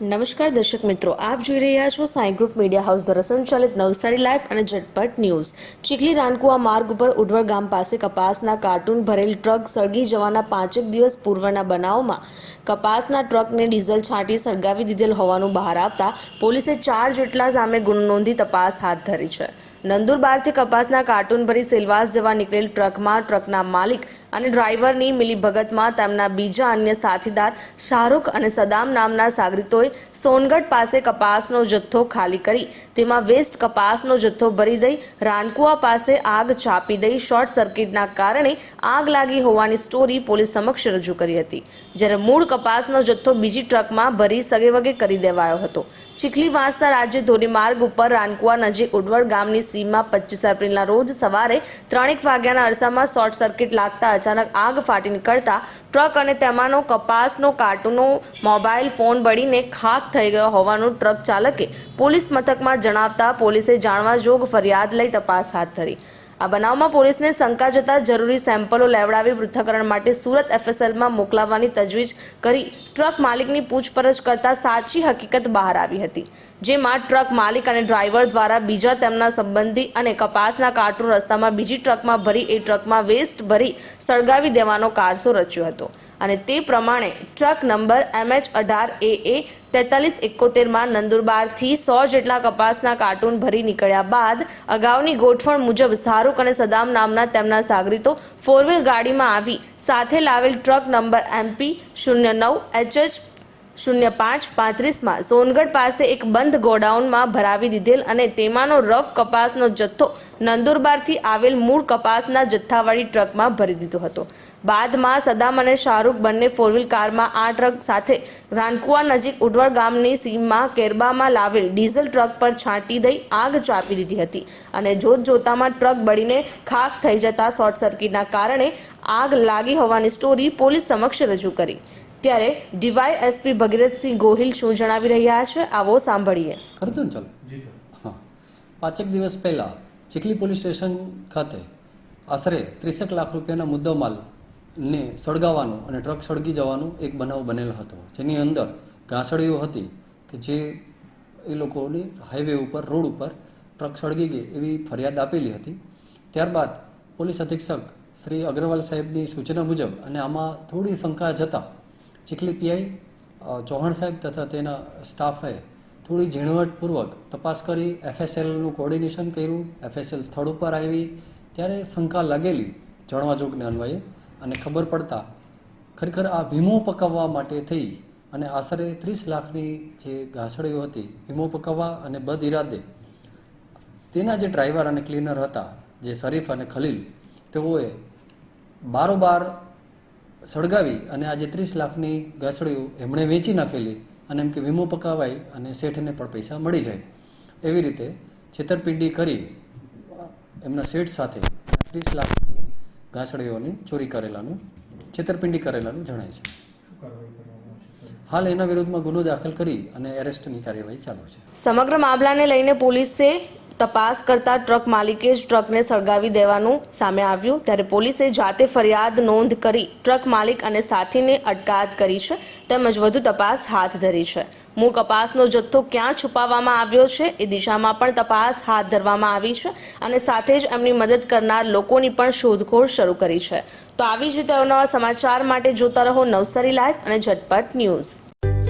નમસ્કાર દર્શક મિત્રો, આપ જોઈ રહ્યા છો સાંઈ ગ્રુપ મીડિયા હાઉસ દ્વારા સંચાલિત નવસારી લાઈફ અને ઝટપટ ન્યૂઝ. ચીખલી રાનકુવા માર્ગ ઉપર ઉડવર ગામ પાસે કપાસના કાર્ટૂન ભરેલ ટ્રક સળગી જવાના પાંચેક દિવસ પૂર્વના બનાવમાં કપાસના ટ્રકને ડીઝલ છાંટી સળગાવી દીધેલ હોવાનું બહાર આવતા પોલીસે ચાર જેટલા સામે ગુનો નોંધી તપાસ હાથ ધરી છે. નંદુરબારથી કપાસના કાર્ટૂન ભરી સેલવાસ જવા નીકળેલ ટ્રકમાં ટ્રકના માલિક અને ડ્રાઈવરની મિલીભગતમાં તેમના બીજા અન્ય સાથીદાર શાહરૂખ અને સદામ નામના સાગરીતોએ સોનગઢ પાસે કપાસનો જથ્થો ખાલી કરી. તેમાં વેસ્ટ કપાસનો જથ્થો ભરી દઈ રાનકુવા પાસે આગ ચાપી દઈ શોર્ટ સર્કિટના કારણે આગ લાગી હોવાની સ્ટોરી પોલીસ સમક્ષ રજૂ કરી હતી. જ્યારે મૂળ કપાસનો જથ્થો બીજી ટ્રકમાં ભરી સગેવગે કરી દેવાયો હતો. ચીખલી વાંસના રાજ્ય ધોરીમાર્ગ ઉપર રાનકુવા નજીક ઉડવડ ગામની સીમમાં પચીસ એપ્રિલના રોજ સવારે ત્રણેક વાગ્યાના અરસામાં શોર્ટ સર્કિટ લાગતા અચાનક આગ ફાટી નીકળતા ટ્રક અને તેમાંનો કપાસનો કાર્ટૂનો મોબાઈલ ફોન બળીને ખાક થઈ ગયો હોવાનું ટ્રક ચાલકે પોલીસ મથકમાં જણાવતા પોલીસે જાણવા જોગ ફરિયાદ લઈ તપાસ હાથ ધરી. આ બનાવમાં પોલીસને શંકા જતા જરૂરી સેમ્પલો લેવડાવી પૃથ્થકરણ માટે સુરત એફએસએલમાં મોકલાવવાની તજવીજ કરી ટ્રક માલિકની પૂછપરછ કરતા સાચી હકીકત બહાર આવી હતી, જેમાં ટ્રક માલિક અને ડ્રાઈવર દ્વારા બીજા તેમના સંબંધી અને કપાસના કાર્ટૂન રસ્તામાં બીજી ટ્રકમાં ભરી, એ ટ્રકમાં વેસ્ટ ભરી સળગાવી દેવાનો કારસો રચ્યો હતો. અને તે પ્રમાણે ટ્રક નંબર એમએચ અઢાર એ એ તેતાલીસ એકોતેરમાં નંદુરબારથી સો જેટલા કપાસના કાર્ટૂન ભરી નીકળ્યા બાદ અગાઉની ગોઠવણ મુજબ શાહરૂખ અને સદામ નામના તેમના સાગરીતો ફોર વ્હીલ ગાડીમાં આવી. સાથે લાવેલ ટ્રક નંબર એમપી શૂન્ય નવ એચએચ શૂન્ય પાંચ પાંત્રીસમાં સોનગઢ પાસે એક બંધ ગોડાઉનમાં ભરાવી દીધેલ અને તેમાંનો રફ કપાસનો જથ્થો નંદુરબારથી આવેલ મૂળ કપાસના જથ્થાવાળી ટ્રકમાં ભરી દીધો હતો. બાદમાં સદામ અને શાહરૂખ બંને ફોરવ્હીલ કારમાં આ ટ્રક સાથે રાનકુવા નજીક ઉડવળ ગામની સીમમાં કેરબામાં લાવેલ ડીઝલ ટ્રક પર છાંટી દઈ આગ ચાપી દીધી હતી અને જોત જોતામાં ટ્રક બળીને ખાક થઈ જતા શોર્ટ સર્કિટના કારણે આગ લાગી હોવાની સ્ટોરી પોલીસ સમક્ષ રજૂ કરી. ત્યારે ડીવાય એસપી ભગીરથસિંહ ગોહિલ શું જણાવી રહ્યા છે આવો સાંભળીએ. ખરું ને ચાલો. હા. પાંચેક દિવસ પહેલાં ચીખલી પોલીસ સ્ટેશન ખાતે આશરે ત્રીસેક લાખ રૂપિયાના મુદ્દામાલને સળગાવવાનું અને ટ્રક સળગી જવાનું એક બનાવ બનેલો હતો. જેની અંદર ઘાસળીઓ હતી કે જે એ લોકોની હાઈવે ઉપર રોડ ઉપર ટ્રક સળગી ગઈ એવી ફરિયાદ આપેલી હતી. ત્યારબાદ પોલીસ અધિક્ષક શ્રી અગ્રવાલ સાહેબની સૂચના મુજબ અને આમાં થોડી શંકા જતાં ચીખલી પીઆઈ ચૌહાણ સાહેબ તથા તેના સ્ટાફે થોડી ઝીણવટપૂર્વક તપાસ કરી એફએસએલનું કોર્ડિનેશન કર્યું એફએસએલ સ્થળ ઉપર આવી. ત્યારે શંકા લાગેલી જણવાજોગને અન્વયે અને ખબર પડતા ખરેખર આ વીમો પકાવવા માટે થઈ અને આશરે ત્રીસ લાખની જે ઘાસડીઓ હતી વીમો પકાવવા અને બદ ઇરાદે તેના જે ડ્રાઈવર અને ક્લીનર હતા, જે શરીફ અને ખલીલ, તેઓએ બારોબાર સળગાવી અને આજે ત્રીસ લાખની ગાસડીઓ એમણે વેચી નાખેલી અને એમ કે વીમો પકાવાય અને શેઠને પણ પૈસા મળી જાય. એવી રીતે છેતરપિંડી કરી એમના શેઠ સાથે ત્રીસ લાખની ગાસડીઓની ચોરી કરેલાનું, છેતરપિંડી કરેલાનું જણાય છે. હાલ એના વિરુદ્ધમાં ગુનો દાખલ કરી અને એરેસ્ટની કાર્યવાહી ચાલુ છે. સમગ્ર મામલાને લઈને પોલીસે તપાસ કરતા ટ્રક માલિકે જ ટ્રકને સળગાવી દેવાનું સામે આવ્યું. ત્યારે પોલીસે જાતે ફરિયાદ નોંધ કરી ટ્રક માલિક અને સાથીને અટકાયત કરી છે તેમજ વધુ તપાસ હાથ ધરી છે. મૂળ કપાસનો જથ્થો ક્યાં છુપાવવામાં આવ્યો છે એ દિશામાં પણ તપાસ હાથ ધરવામાં આવી છે અને સાથે જ એમની મદદ કરનાર લોકોની પણ શોધખોળ શરૂ કરી છે. તો આવી જ રીતે અવનવા સમાચાર માટે જોતા રહો નવસારી લાઈવ અને ઝટપટ ન્યૂઝ.